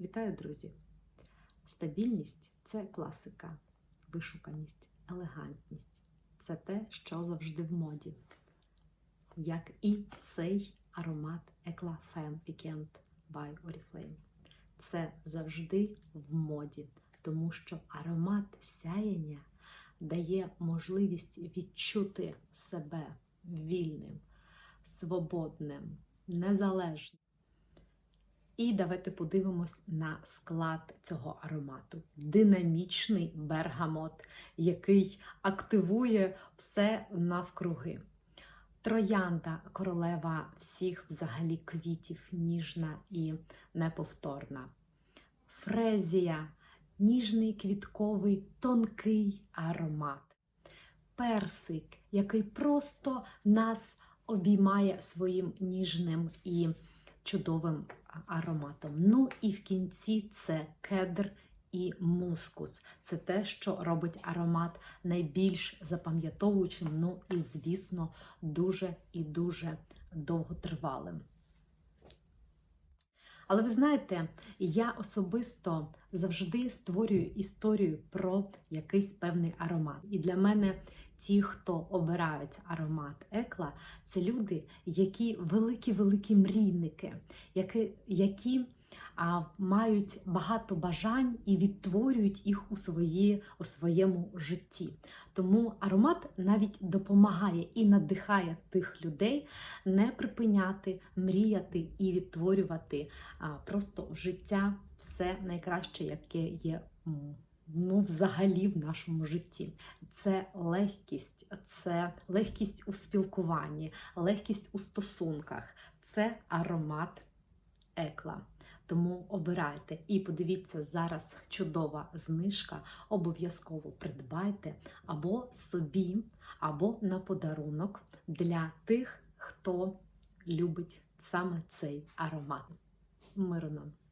Вітаю, друзі! Стабільність це класика, вишуканість, елегантність це те, що завжди в моді. Як і цей аромат Eclat Femme Weekend by Oriflame. Це завжди в моді, тому що аромат сяєння дає можливість відчути себе вільним, свободним, незалежним. І давайте подивимось на склад цього аромату. Динамічний бергамот, який активує все навкруги. Троянда королева всіх взагалі квітів, ніжна і неповторна. Фрезія ніжний квітковий тонкий аромат. Персик, який просто нас обіймає своїм ніжним і чудовим ароматом. Ну і в кінці це кедр і мускус. Це те, що робить аромат найбільш запам'ятовуючим, ну і, звісно, дуже і дуже довготривалим. Але ви знаєте, я особисто завжди створюю історію про якийсь певний аромат. І для мене ті, хто обирають аромат екла, це люди, які великі-великі мрійники, які, які мають багато бажань і відтворюють їх у, свої, у своєму житті. Тому аромат навіть допомагає і надихає тих людей не припиняти, мріяти і відтворювати просто в життя все найкраще, яке є. Ну, взагалі в нашому житті. Це легкість, це легкість у спілкуванні, легкість у стосунках, це аромат екла. Тому обирайте і подивіться, зараз чудова знижка. Обов'язково придбайте або собі, або на подарунок для тих, хто любить саме цей аромат. Миру нам!